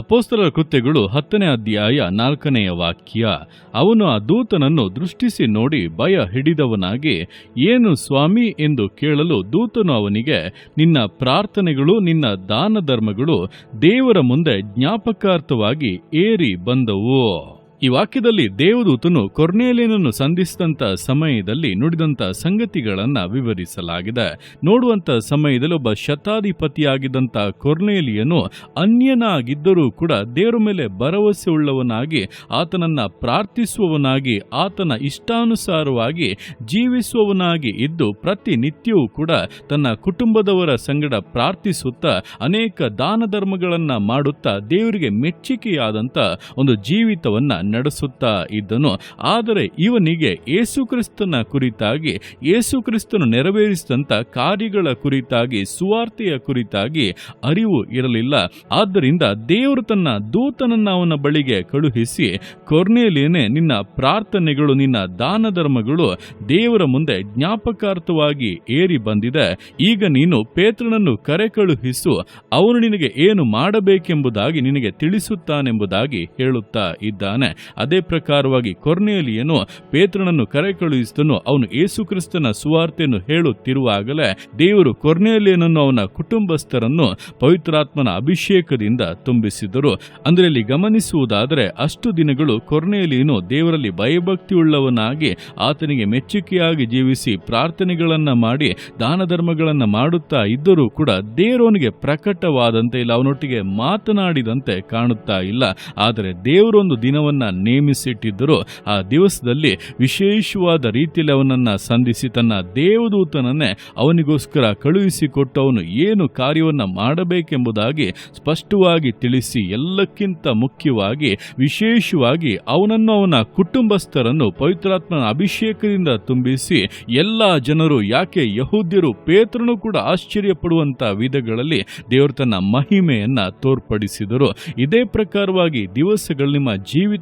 ಅಪೋಸ್ತಲರ ಕೃತ್ಯಗಳು ಹತ್ತನೇ ಅಧ್ಯಾಯ ನಾಲ್ಕನೆಯ ವಾಕ್ಯ. ಅವನು ಆ ದೂತನನ್ನು ದೃಷ್ಟಿಸಿ ನೋಡಿ ಭಯ ಹಿಡಿದವನಾಗಿ, ಏನು ಸ್ವಾಮಿ ಎಂದು ಕೇಳಲು ದೂತನು ಅವನಿಗೆ, ನಿನ್ನ ಪ್ರಾರ್ಥನೆಗಳು, ನಿನ್ನ ದಾನ ಧರ್ಮಗಳು ದೇವರ ಮುಂದೆ ಜ್ಞಾಪಕಾರ್ಥವಾಗಿ ಏರಿ ಬಂದವು. ಈ ವಾಕ್ಯದಲ್ಲಿ ದೇವದೂತನು ಕೊರ್ನೇಲಿಯನನ್ನು ಸಂಧಿಸಿದಂಥ ಸಮಯದಲ್ಲಿ ನುಡಿದಂತ ಸಂಗತಿಗಳನ್ನ ವಿವರಿಸಲಾಗಿದೆ. ನೋಡುವಂತ ಸಮಯದಲ್ಲಿ ಒಬ್ಬ ಶತಾಧಿಪತಿಯಾಗಿದ್ದಂತ ಕೊರ್ನೇಲಿಯನು ಅನ್ಯನಾಗಿದ್ದರೂ ಕೂಡ ದೇವರ ಮೇಲೆ ಭರವಸೆ ಉಳ್ಳವನಾಗಿ, ಆತನನ್ನ ಪ್ರಾರ್ಥಿಸುವವನಾಗಿ, ಆತನ ಇಷ್ಟಾನುಸಾರವಾಗಿ ಜೀವಿಸುವವನಾಗಿ ಇದ್ದು ಪ್ರತಿನಿತ್ಯವೂ ಕೂಡ ತನ್ನ ಕುಟುಂಬದವರ ಸಂಗಡ ಪ್ರಾರ್ಥಿಸುತ್ತಾ, ಅನೇಕ ದಾನ ಧರ್ಮಗಳನ್ನ ಮಾಡುತ್ತಾ ದೇವರಿಗೆ ಮೆಚ್ಚುಗೆಯಾದಂಥ ಒಂದು ಜೀವಿತವನ್ನ ನಡೆಸುತ್ತಾ ಇದ್ದನು. ಆದರೆ ಇವನಿಗೆ ಯೇಸುಕ್ರಿಸ್ತನ ಕುರಿತಾಗಿ ಯೇಸುಕ್ರಿಸ್ತನು ನೆರವೇರಿಸಿದಂಥ ಕಾರ್ಯಗಳ ಕುರಿತಾಗಿ, ಸುವಾರ್ತೆಯ ಕುರಿತಾಗಿ ಅರಿವು ಇರಲಿಲ್ಲ. ಆದ್ದರಿಂದ ದೇವರು ತನ್ನ ದೂತನನ್ನು ಅವನ ಬಳಿಗೆ ಕಳುಹಿಸಿ, ಕೊರ್ನೇಲಿಯನೇ ನಿನ್ನ ಪ್ರಾರ್ಥನೆಗಳು, ನಿನ್ನ ದಾನ ಧರ್ಮಗಳು ದೇವರ ಮುಂದೆ ಜ್ಞಾಪಕಾರ್ಥವಾಗಿ ಏರಿ ಬಂದಿದೆ. ಈಗ ನೀನು ಪೇತ್ರನನ್ನು ಕರೆ ಕಳುಹಿಸು, ಅವನು ನಿನಗೆ ಏನು ಮಾಡಬೇಕೆಂಬುದಾಗಿ ನಿನಗೆ ತಿಳಿಸುತ್ತಾನೆಂಬುದಾಗಿ ಹೇಳುತ್ತಾ ಇದ್ದಾನೆ. ಅದೇ ಪ್ರಕಾರವಾಗಿ ಕೊರ್ನೇಲಿಯನು ಪೇತ್ರನನ್ನು ಕರೆ ಕಳುಹಿಸಿದನು ಅವನು ಯೇಸುಕ್ರಿಸ್ತನ ಸುವಾರ್ತೆಯನ್ನು ಹೇಳುತ್ತಿರುವಾಗಲೇ ದೇವರು ಕೊರ್ನೇಲಿಯನನ್ನು ಅವನ ಕುಟುಂಬಸ್ಥರನ್ನು ಪವಿತ್ರಾತ್ಮನ ಅಭಿಷೇಕದಿಂದ ತುಂಬಿಸಿದರು. ಅಂದರೆ ಇಲ್ಲಿ ಗಮನಿಸುವುದಾದರೆ, ಅಷ್ಟು ದಿನಗಳು ಕೊರ್ನೇಲಿಯನು ದೇವರಲ್ಲಿ ಭಯಭಕ್ತಿಯುಳ್ಳವನಾಗಿ ಆತನಿಗೆ ಮೆಚ್ಚುಗೆಯಾಗಿ ಜೀವಿಸಿ ಪ್ರಾರ್ಥನೆಗಳನ್ನು ಮಾಡಿ ದಾನ ಧರ್ಮಗಳನ್ನು ಮಾಡುತ್ತಾ ಇದ್ದರೂ ಕೂಡ ದೇವರವನಿಗೆ ಪ್ರಕಟವಾದಂತೆ ಇಲ್ಲ, ಅವನೊಟ್ಟಿಗೆ ಮಾತನಾಡಿದಂತೆ ಕಾಣುತ್ತಾ ಇಲ್ಲ. ಆದರೆ ದೇವರೊಂದು ದಿನವನ್ನ ನೇಮಿಸಿಟ್ಟಿದ್ದರು. ಆ ದಿವಸದಲ್ಲಿ ವಿಶೇಷವಾದ ರೀತಿಯಲ್ಲಿ ಅವನನ್ನು ಸಂಧಿಸಿ ತನ್ನ ದೇವದೂತನನ್ನೇ ಅವನಿಗೋಸ್ಕರ ಕಳುಹಿಸಿಕೊಟ್ಟು ಅವನು ಏನು ಕಾರ್ಯವನ್ನ ಮಾಡಬೇಕೆಂಬುದಾಗಿ ಸ್ಪಷ್ಟವಾಗಿ ತಿಳಿಸಿ ಎಲ್ಲಕ್ಕಿಂತ ಮುಖ್ಯವಾಗಿ, ವಿಶೇಷವಾಗಿ ಅವನನ್ನು ಅವನ ಕುಟುಂಬಸ್ಥರನ್ನು ಪವಿತ್ರಾತ್ಮನ ಅಭಿಷೇಕದಿಂದ ತುಂಬಿಸಿ ಎಲ್ಲ ಜನರು, ಯಾಕೆ ಯಹೂದ್ಯರು ಪೇತ್ರನು ಕೂಡ ಆಶ್ಚರ್ಯ ಆಶ್ಚರ್ಯಪಡುವಂತ ವಿಧಗಳಲ್ಲಿ ದೇವರು ತನ್ನ ಮಹಿಮೆಯನ್ನ ತೋರ್ಪಡಿಸಿದರು. ಇದೇ ಪ್ರಕಾರವಾಗಿ ದಿವಸಗಳು ನಿಮ್ಮ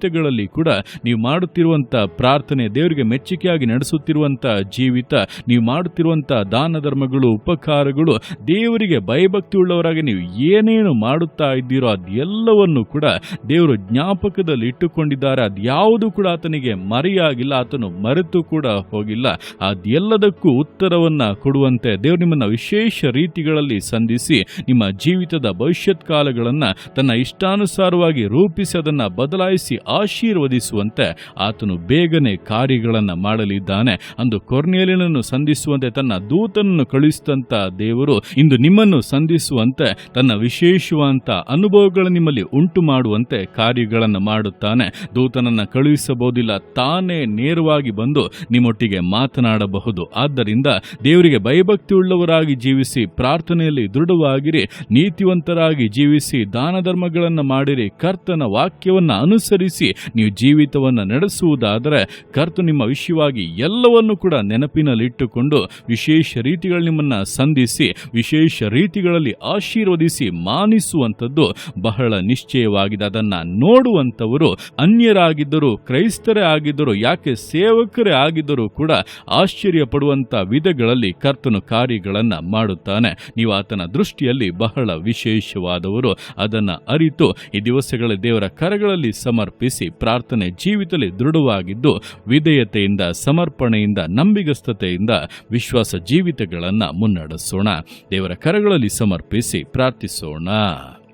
ಜೀವಿತಗಳಲ್ಲಿ ಕೂಡ ನೀವು ಮಾಡುತ್ತಿರುವಂಥ ಪ್ರಾರ್ಥನೆ ದೇವರಿಗೆ ಮೆಚ್ಚುಗೆಯಾಗಿ ನಡೆಸುತ್ತಿರುವಂಥ ಜೀವಿತ, ನೀವು ಮಾಡುತ್ತಿರುವಂಥ ದಾನ ಧರ್ಮಗಳು ಉಪಕಾರಗಳು, ದೇವರಿಗೆ ಭಯಭಕ್ತಿ ಉಳ್ಳವರಾಗಿ ನೀವು ಏನೇನು ಮಾಡುತ್ತಾ ಇದ್ದೀರೋ ಅದೆಲ್ಲವನ್ನು ಕೂಡ ದೇವರು ಜ್ಞಾಪಕದಲ್ಲಿ ಇಟ್ಟುಕೊಂಡಿದ್ದಾರೆ. ಅದ್ಯಾವುದು ಕೂಡ ಆತನಿಗೆ ಮರೆಯಾಗಿಲ್ಲ, ಆತನು ಮರೆತು ಕೂಡ ಹೋಗಿಲ್ಲ. ಅದೆಲ್ಲದಕ್ಕೂ ಉತ್ತರವನ್ನು ಕೊಡುವಂತೆ ದೇವರು ನಿಮ್ಮನ್ನ ವಿಶೇಷ ರೀತಿಗಳಲ್ಲಿ ಸಂಧಿಸಿ, ನಿಮ್ಮ ಜೀವಿತದ ಭವಿಷ್ಯತ್ ಕಾಲಗಳನ್ನು ತನ್ನ ಇಷ್ಟಾನುಸಾರವಾಗಿ ರೂಪಿಸಿ, ಅದನ್ನು ಬದಲಾಯಿಸಿ ಆಶೀರ್ವದಿಸುವಂತೆ ಆತನು ಬೇಗನೆ ಕಾರ್ಯಗಳನ್ನು ಮಾಡಲಿದ್ದಾನೆ. ಅಂದು ಕೊರ್ನೇಲಿನನ್ನು ಸಂಧಿಸುವಂತೆ ತನ್ನ ದೂತನನ್ನು ಕಳುಹಿಸಿದಂಥ ದೇವರು ಇಂದು ನಿಮ್ಮನ್ನು ಸಂಧಿಸುವಂತೆ ತನ್ನ ವಿಶೇಷವಂತ ಅನುಭವಗಳ ನಿಮ್ಮಲ್ಲಿ ಉಂಟು ಮಾಡುವಂತೆ ಕಾರ್ಯಗಳನ್ನು ಮಾಡುತ್ತಾನೆ. ದೂತನನ್ನ ಕಳುಹಿಸಬಹುದಿಲ್ಲ, ತಾನೇ ನೇರವಾಗಿ ಬಂದು ನಿಮ್ಮೊಟ್ಟಿಗೆ ಮಾತನಾಡಬಹುದು. ಆದ್ದರಿಂದ ದೇವರಿಗೆ ಭಯಭಕ್ತಿ ಉಳ್ಳವರಾಗಿ ಜೀವಿಸಿ, ಪ್ರಾರ್ಥನೆಯಲ್ಲಿ ದೃಢವಾಗಿರಿ, ನೀತಿವಂತರಾಗಿ ಜೀವಿಸಿ ದಾನ ಧರ್ಮಗಳನ್ನು ಮಾಡಿರಿ, ಕರ್ತನ ವಾಕ್ಯವನ್ನು ಅನುಸರಿಸಿ ನೀವು ಜೀವಿತವನ್ನು ನಡೆಸುವುದಾದರೆ ಕರ್ತು ನಿಮ್ಮ ವಿಷಯವಾಗಿ ಎಲ್ಲವನ್ನು ಕೂಡ ನೆನಪಿನಲ್ಲಿಟ್ಟುಕೊಂಡು ವಿಶೇಷ ರೀತಿಗಳು ನಿಮ್ಮನ್ನ ಸಂಧಿಸಿ, ವಿಶೇಷ ರೀತಿಗಳಲ್ಲಿ ಆಶೀರ್ವದಿಸಿ ಮಾನಿಸುವಂಥದ್ದು ಬಹಳ ನಿಶ್ಚಯವಾಗಿದೆ. ಅದನ್ನ ನೋಡುವಂಥವರು ಅನ್ಯರಾಗಿದ್ದರೂ, ಕ್ರೈಸ್ತರೇ ಆಗಿದ್ದರೂ, ಯಾಕೆ ಸೇವಕರೇ ಆಗಿದ್ದರೂ ಕೂಡ ಆಶ್ಚರ್ಯ ಪಡುವಂಥ ವಿಧಗಳಲ್ಲಿ ಕರ್ತನು ಕಾರ್ಯಗಳನ್ನ ಮಾಡುತ್ತಾನೆ. ನೀವು ಆತನ ದೃಷ್ಟಿಯಲ್ಲಿ ಬಹಳ ವಿಶೇಷವಾದವರು. ಅದನ್ನ ಅರಿತು ಈ ದಿವಸಗಳ ದೇವರ ಕರಗಳಲ್ಲಿ ಸಮರ್ಪಿಸಿ ಪ್ರಾರ್ಥನೆ ಜೀವಿತದಲ್ಲಿ ದೃಢವಾಗಿದ್ದು ವಿಧೇಯತೆಯಿಂದ ಸಮರ್ಪಣೆಯಿಂದ ನಂಬಿಗಸ್ತತೆಯಿಂದ ವಿಶ್ವಾಸ ಜೀವಿತಗಳನ್ನು ಮುನ್ನಡೆಸೋಣ. ದೇವರ ಕರಗಳಲ್ಲಿ ಸಮರ್ಪಿಸಿ ಪ್ರಾರ್ಥಿಸೋಣ.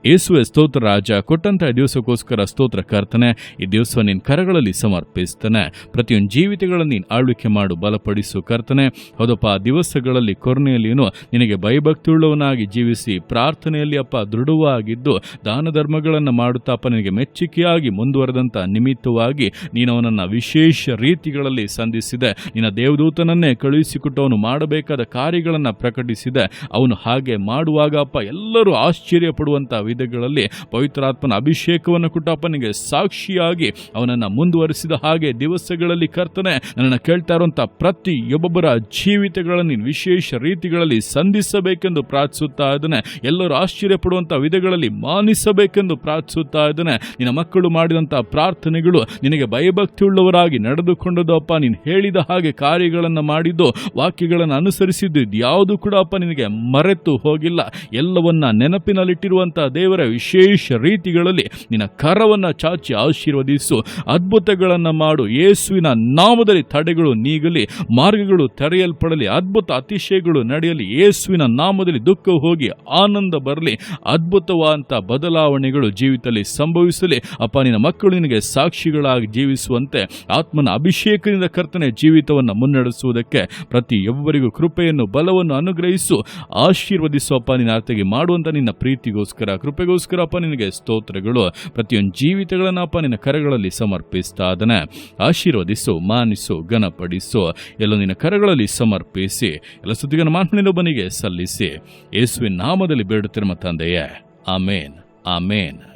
ಯೇಸುವೆ ಸ್ತೋತ್ರ, ರಾಜ, ಕೊಟ್ಟಂತ ದಿವಸಕ್ಕೋಸ್ಕರ ಸ್ತೋತ್ರ ಕರ್ತನೆ, ಈ ದಿವಸ ನಿನ್ನ ಕರಗಳಲ್ಲಿ ಸಮರ್ಪಿಸ್ತಾನೆ. ಪ್ರತಿಯೊಂದು ಜೀವಿತಗಳನ್ನು ನೀನು ಆಳ್ವಿಕೆ ಮಾಡು, ಬಲಪಡಿಸು ಕರ್ತನೆ. ಹೌದಪ್ಪ, ಆ ದಿವಸಗಳಲ್ಲಿ ಕೊರ್ನೆಯಲ್ಲಿಯೂ ನಿನಗೆ ಭಯಭಕ್ತಿಯುಳ್ಳವನಾಗಿ ಜೀವಿಸಿ, ಪ್ರಾರ್ಥನೆಯಲ್ಲಿ ಅಪ್ಪ ದೃಢವಾಗಿದ್ದು ದಾನ ಧರ್ಮಗಳನ್ನು ಮಾಡುತ್ತಾಪ ನಿನಗೆ ಮೆಚ್ಚುಗೆಯಾಗಿ ಮುಂದುವರೆದಂಥ ನಿಮಿತ್ತವಾಗಿ ನೀನು ಅವನನ್ನು ವಿಶೇಷ ರೀತಿಗಳಲ್ಲಿ ಸಂಧಿಸಿದೆ. ನಿನ್ನ ದೇವದೂತನನ್ನೇ ಕಳುಹಿಸಿಕೊಟ್ಟು ಮಾಡಬೇಕಾದ ಕಾರ್ಯಗಳನ್ನು ಪ್ರಕಟಿಸಿದೆ. ಅವನು ಹಾಗೆ ಮಾಡುವಾಗ ಅಪ್ಪ ಎಲ್ಲರೂ ಆಶ್ಚರ್ಯ ಪಡುವಂಥ ವಿಧಗಳಲ್ಲಿ ಪವಿತ್ರಾತ್ಮನ ಅಭಿಷೇಕವನ್ನು ಕೊಟ್ಟಪ್ಪನಿಗೆ ಸಾಕ್ಷಿಯಾಗಿ ಅವನನ್ನು ಮುಂದುವರಿಸಿದ ಹಾಗೆ ದಿವಸಗಳಲ್ಲಿ ಕರ್ತನೆ ನನ್ನನ್ನು ಕೇಳ್ತಾ ಇರುವಂಥ ಪ್ರತಿ ಒಬ್ಬೊಬ್ಬರ ಜೀವಿತಗಳನ್ನು ವಿಶೇಷ ರೀತಿಗಳಲ್ಲಿ ಸಂಧಿಸಬೇಕೆಂದು ಪ್ರಾರ್ಥಿಸುತ್ತಾ ಇದ್ದಾನೆ. ಎಲ್ಲರೂ ಆಶ್ಚರ್ಯ ಪಡುವಂಥ ವಿಧಗಳಲ್ಲಿ ಮಾನಿಸಬೇಕೆಂದು ಪ್ರಾರ್ಥಿಸುತ್ತಾ ಇದ್ದಾನೆ. ನಿನ್ನ ಮಕ್ಕಳು ಮಾಡಿದಂಥ ಪ್ರಾರ್ಥನೆಗಳು ನಿನಗೆ ಭಯಭಕ್ತಿಯುಳ್ಳವರಾಗಿ ನಡೆದುಕೊಂಡದ್ದು ಅಪ್ಪ ನೀನು ಹೇಳಿದ ಹಾಗೆ ಕಾರ್ಯಗಳನ್ನು ಮಾಡಿದ್ದು, ವಾಕ್ಯಗಳನ್ನು ಅನುಸರಿಸಿದ್ದು ಯಾವುದು ಕೂಡ ಅಪ್ಪ ನಿನಗೆ ಮರೆತು ಹೋಗಿಲ್ಲ. ಎಲ್ಲವನ್ನ ನೆನಪಿನಲ್ಲಿಟ್ಟಿರುವಂಥ ದೇವರ ವಿಶೇಷ ರೀತಿಗಳಲ್ಲಿ ನಿನ್ನ ಕರವನ್ನು ಚಾಚಿ ಆಶೀರ್ವದಿಸು, ಅದ್ಭುತಗಳನ್ನು ಮಾಡು, ಯೇಸುವಿನ ನಾಮದಲ್ಲಿ ತಡೆಗಳು ನೀಗಲಿ, ಮಾರ್ಗಗಳು ತೆರೆಯಲ್ಪಡಲಿ, ಅದ್ಭುತ ಅತಿಶಯಗಳು ನಡೆಯಲಿ, ಯೇಸುವಿನ ನಾಮದಲ್ಲಿ ದುಃಖ ಹೋಗಿ ಆನಂದ ಬರಲಿ ಅದ್ಭುತವಾದಂಥ ಬದಲಾವಣೆಗಳು ಜೀವಿತದಲ್ಲಿ ಸಂಭವಿಸಲಿ. ಅಪ್ಪ, ನಿನ್ನ ಮಕ್ಕಳು ನಿನಗೆ ಸಾಕ್ಷಿಗಳಾಗಿ ಜೀವಿಸುವಂತೆ ಆತ್ಮನ ಅಭಿಷೇಕದಿಂದ ಕರ್ತನೆ ಜೀವಿತವನ್ನು ಮುನ್ನಡೆಸುವುದಕ್ಕೆ ಪ್ರತಿಯೊಬ್ಬರಿಗೂ ಕೃಪೆಯನ್ನು, ಬಲವನ್ನು ಅನುಗ್ರಹಿಸು, ಆಶೀರ್ವದಿಸು ಅಪ್ಪ, ನಿನ್ನ ಅರ್ಥಗೆ ಮಾಡುವಂಥ ನಿನ್ನ ಪ್ರೀತಿಗೋಸ್ಕರ ಕೃಪೆಗೋಸ್ಕರ ಅಪ್ಪ ನಿನಗೆ ಸ್ತೋತ್ರಗಳು, ಪ್ರತಿಯೊಂದು ಜೀವಿತಗಳನ್ನು ಅಪ್ಪ ನಿನ್ನ ಕರಗಳಲ್ಲಿ ಸಮರ್ಪಿಸ್ತಾ ಅದನ್ನ ಆಶೀರ್ವದಿಸು, ಮಾನಿಸು, ಘನಪಡಿಸು. ಎಲ್ಲ ನಿನ್ನ ಕರಗಳಲ್ಲಿ ಸಮರ್ಪಿಸಿ, ಎಲ್ಲ ಸುದ್ದಿಗನ ಮಾತಿನೊಬ್ಬನಿಗೆ ಸಲ್ಲಿಸಿ. ಯೇಸುವಿನ ನಾಮದಲ್ಲಿ ಬೇಡುತ್ತಿರುವ ತಂದೆಯೇ. ಆಮೇನ್ ಆಮೇನ್.